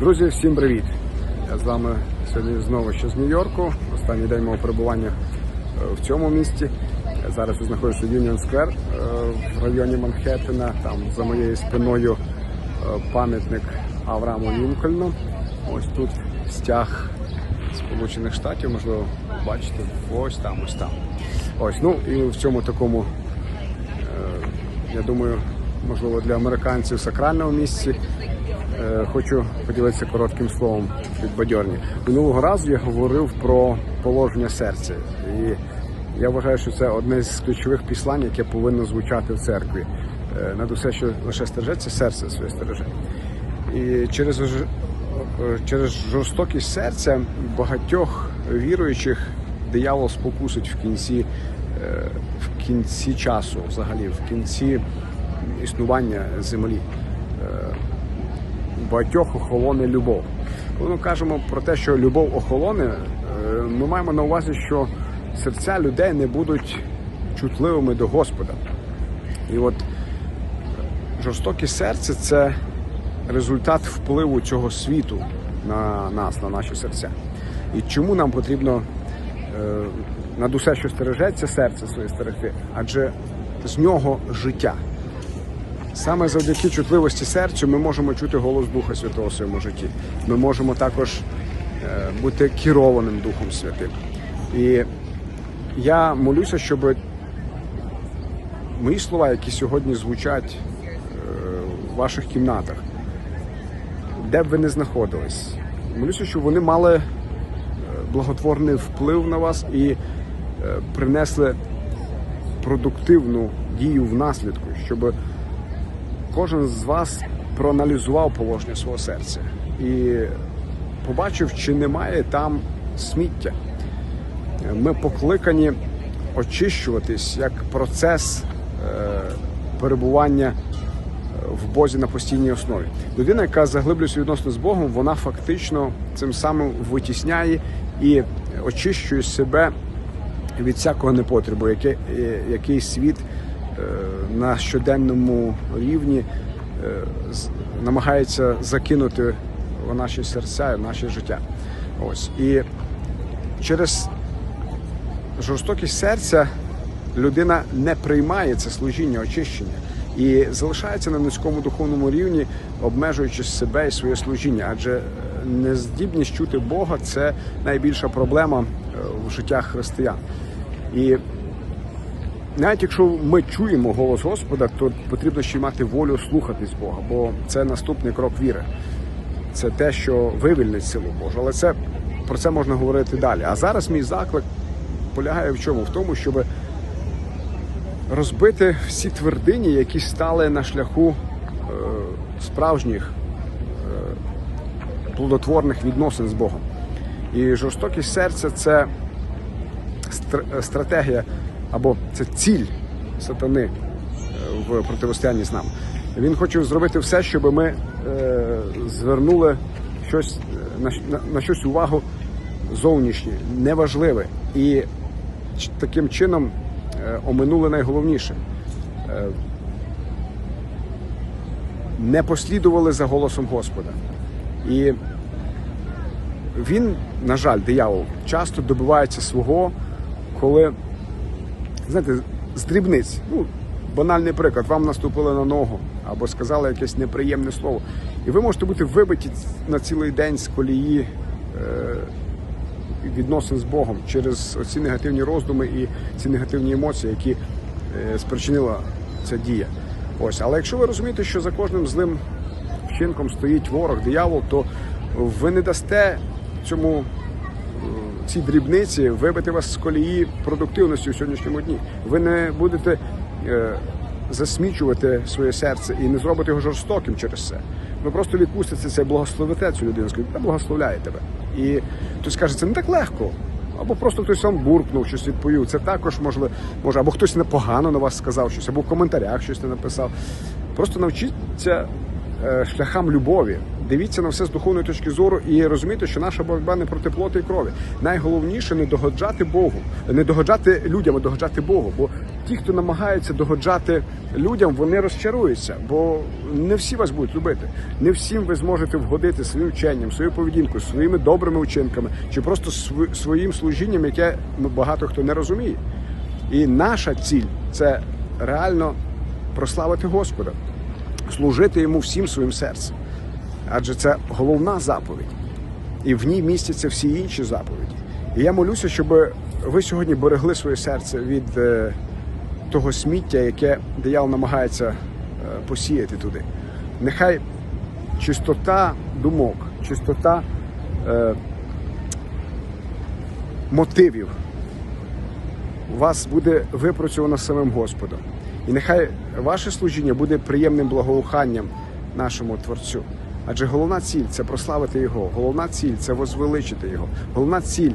Друзі, всім привіт! Я з вами сьогодні знову ще з Нью-Йорку. Останній день мого перебування е, в цьому місті. Зараз я знаходжуся в Юніон Сквер е, в районі Манхеттена. Там за моєю спиною е, пам'ятник Аврааму Лінкольну. Ось тут стяг Сполучених Штатів, можливо, бачите, ось там, ось там. Ось, ну і в цьому такому я думаю, можливо, для американців сакральному місці. Е, Хочу поділитися коротким словом від бадьорні. Минулого разу я говорив про положення серця, і я вважаю, що це одне з ключових післань, яке повинно звучати в церкві. Е, Над усе, що лише стережеться, серце своє стереже. І через, е, через жорстокість серця багатьох віруючих диявол спокусить в кінці, в кінці часу, взагалі, в кінці існування землі. Багатьох охолоне любов. Коли ми кажемо про те, що любов охолоне, е, ми маємо на увазі, що серця людей не будуть чутливими до Господа. І от жорстоке серце це результат впливу цього світу на нас, на наші серця. І чому нам потрібно е, над усе, що стережеться, серце своє стерегти? Адже з нього життя. Саме завдяки чутливості серцю ми можемо чути голос Духа Святого в своєму житті. Ми можемо також е, бути керованим Духом Святим. І я молюся, щоб мої слова, які сьогодні звучать е, в ваших кімнатах, де б ви не знаходились, молюся, щоб вони мали е, благотворний вплив на вас і принесли продуктивну дію в наслідку, щоб кожен з вас проаналізував положення свого серця і побачив, чи немає там сміття. Ми покликані очищуватись як процес е, перебування е, в Бозі на постійній основі. Людина, яка заглиблюється відносно з Богом, вона фактично цим самим витісняє і очищує себе від всякого непотребу, е, який світ на щоденному рівні е, намагається закинути в наші серця і в наше життя. Ось і через жорстокість серця людина не приймає це служіння очищення і залишається на низькому духовному рівні, обмежуючи себе і своє служіння. Адже е, нездібність чути Бога це найбільша проблема е, в життях християн. І навіть якщо ми чуємо голос Господа, то потрібно ще мати волю слухатись Бога, бо це наступний крок віри. Це те, що вивільнить силу Божу. Але це про це можна говорити далі. А зараз мій заклик полягає в чому? В тому, щоб розбити всі твердині, які стали на шляху е, справжніх е, плодотворних відносин з Богом. І жорстокість серця це стр- стратегія або це ціль сатани е, в протистоянні з нами. Він хоче зробити все, щоб ми е, звернули щось е, на, на, на щось увагу зовнішнє, неважливе, і таким чином е, оминули найголовніше. Е, не послідували за голосом Господа. І він, на жаль, диявол, часто добивається свого, коли, знаєте, з дрібниць. Ну, банальний приклад, вам наступили на ногу або сказали якесь неприємне слово. І ви можете бути вибиті на цілий день з колії е, відносин з Богом через ці негативні роздуми і ці негативні емоції, які е, спричинила ця дія. Ось, але якщо ви розумієте, що за кожним злим вчинком стоїть ворог, диявол, то ви не дасте цьому цій дрібниці вибити вас з колії продуктивності у сьогоднішньому дні. Ви не будете е, засмічувати своє серце і не зробите його жорстоким через це. Ви просто відпустите це, благословите цю людину, скажете, та благословляє тебе. І хтось каже, це не так легко. Або просто хтось вам буркнув, щось відповів. Це також можливо, може, або хтось непогано на вас сказав щось, або в коментарях щось не написав. Просто навчіться шляхам любові. Дивіться на все з духовної точки зору і розумійте, що наша боротьба не проти плоти і крові. Найголовніше не догоджати Богу, не догоджати людям, а догоджати Богу. Бо ті, хто намагається догоджати людям, вони розчаруються, бо не всі вас будуть любити. Не всім ви зможете вгодити своїм вченням, своєю поведінкою, своїми добрими вчинками чи просто своїм служінням, яке ну, багато хто не розуміє. І наша ціль це реально прославити Господа, служити йому всім своїм серцем. Адже це головна заповідь, і в ній містяться всі інші заповіді. І я молюся, щоб ви сьогодні берегли своє серце від е, того сміття, яке диявол намагається е, посіяти туди. Нехай чистота думок, чистота е, мотивів у вас буде випрацьовано самим Господом. І нехай ваше служіння буде приємним благоуханням нашому Творцю. Адже головна ціль це прославити Його, головна ціль це возвеличити Його, головна ціль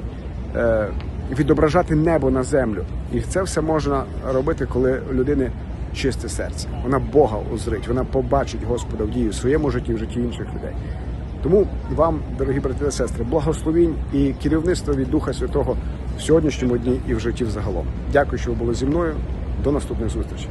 е, відображати небо на землю. І це все можна робити, коли у людини чисте серце. Вона Бога узрить, вона побачить Господа в дії в своєму житті, в житті інших людей. Тому вам, дорогі брати та сестри, благословінь і керівництво від Духа Святого в сьогоднішньому дні і в житті взагалом. Дякую, що ви були зі мною. До наступних зустрічей.